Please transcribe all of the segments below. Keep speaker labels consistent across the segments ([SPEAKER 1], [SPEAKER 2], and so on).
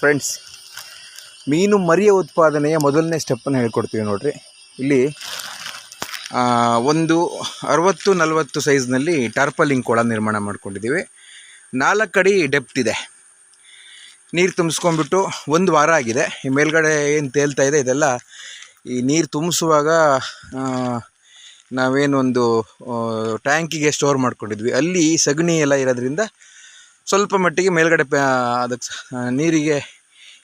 [SPEAKER 1] Friends ಮೀನು ಮರಿಯ ಉತ್ಪಾದನೆಯ ಮೊದಲನೇ ಸ್ಟೆಪ್ಪನ್ನು ಹೇಳ್ಕೊಡ್ತೀವಿ ನೋಡಿರಿ. ಇಲ್ಲಿ ಒಂದು ಅರವತ್ತು ನಲವತ್ತು ಸೈಜ್ನಲ್ಲಿ ಟಾರ್ಪಲಿಂಗ್ ಕೊಳ ನಿರ್ಮಾಣ ಮಾಡ್ಕೊಂಡಿದ್ದೀವಿ. ನಾಲ್ಕು ಅಡಿ ಡೆಪ್ತ್ ಇದೆ. ನೀರು ತುಂಬಿಸ್ಕೊಂಡ್ಬಿಟ್ಟು ಒಂದು ವಾರ ಆಗಿದೆ. ಈ ಮೇಲ್ಗಡೆ ಏನು ತೇಲ್ತಾ ಇದೆ, ಇದೆಲ್ಲ ಈ ನೀರು ತುಂಬಿಸುವಾಗ ನಾವೇನು ನಾವೇನೊಂದು ಟ್ಯಾಂಕಿಗೆ ಸ್ಟೋರ್ ಮಾಡ್ಕೊಂಡಿದ್ವಿ. ಅಲ್ಲಿ ಸಗಣಿ ಎಲ್ಲ ಇರೋದ್ರಿಂದ ಸ್ವಲ್ಪ ಮಟ್ಟಿಗೆ ಮೇಲ್ಗಡೆ ಅದಕ್ಕೆ ನೀರಿಗೆ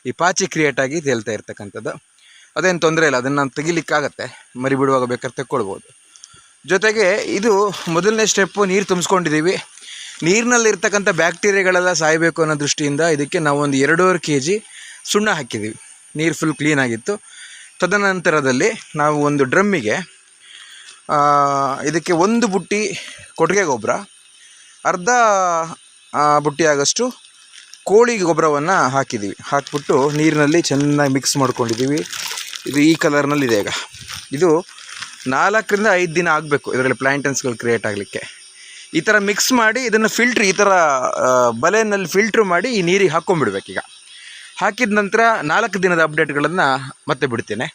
[SPEAKER 1] ಈ ಪಾಚಿ ಕ್ರಿಯೇಟ್ ಆಗಿ ತೇಲ್ತಾ ಇರ್ತಕ್ಕಂಥದ್ದು. ಅದೇನು ತೊಂದರೆ ಇಲ್ಲ, ಅದನ್ನು ತೆಗಿಲಿಕ್ಕಾಗತ್ತೆ. ಮರಿ ಬಿಡುವಾಗ ಬೇಕಾದ್ರೆ ತೆಕ್ಕೊಳ್ಬೋದು. ಜೊತೆಗೆ ಇದು ಮೊದಲನೇ ಸ್ಟೆಪ್ಪು ನೀರು ತುಂಬಿಸ್ಕೊಂಡಿದ್ದೀವಿ ನೀರಿನಲ್ಲಿರ್ತಕ್ಕಂಥ ಬ್ಯಾಕ್ಟೀರಿಯಾಗಳೆಲ್ಲ ಸಾಯಬೇಕು ಅನ್ನೋ ದೃಷ್ಟಿಯಿಂದ ಇದಕ್ಕೆ ನಾವು ಒಂದು ಎರಡೂವರೆ ಕೆ ಜಿ ಸುಣ್ಣ ಹಾಕಿದ್ದೀವಿ ನೀರು ಫುಲ್ ಕ್ಲೀನಾಗಿತ್ತು ತದನಂತರದಲ್ಲಿ ನಾವು ಒಂದು ಡ್ರಮ್ಮಿಗೆ ಇದಕ್ಕೆ ಒಂದು ಬುಟ್ಟಿ ಕೊಟ್ಟಿಗೆ ಗೊಬ್ಬರ ಅರ್ಧ ಬುಟ್ಟಿ ಆಗೋಷ್ಟು ಕೋಳಿ ಗೊಬ್ಬರವನ್ನು ಹಾಕಿದ್ದೀವಿ ಹಾಕಿಬಿಟ್ಟು ನೀರಿನಲ್ಲಿ ಚೆನ್ನಾಗಿ ಮಿಕ್ಸ್ ಮಾಡ್ಕೊಂಡಿದ್ದೀವಿ. ಇದು ಈ ಕಲರ್ನಲ್ಲಿದೆ ಈಗ. ಇದು ನಾಲ್ಕರಿಂದ ಐದು ದಿನ ಆಗಬೇಕು ಇದರಲ್ಲಿ ಪ್ಲ್ಯಾಂಟನ್ಸ್ಗಳು ಕ್ರಿಯೇಟ್ ಆಗಲಿಕ್ಕೆ. ಈ ಥರ ಮಿಕ್ಸ್ ಮಾಡಿ ಇದನ್ನು ಫಿಲ್ಟ್ರ್ ಈ ಥರ ಬಲೆಯಲ್ಲಿ ಫಿಲ್ಟ್ರ್ ಮಾಡಿ ಈ ನೀರಿಗೆ ಹಾಕ್ಕೊಂಡ್ಬಿಡ್ಬೇಕು ಈಗ ಹಾಕಿದ ನಂತರ ನಾಲ್ಕು ದಿನದ ಅಪ್ಡೇಟ್ಗಳನ್ನು ಮತ್ತೆ ಬಿಡ್ತೇನೆ.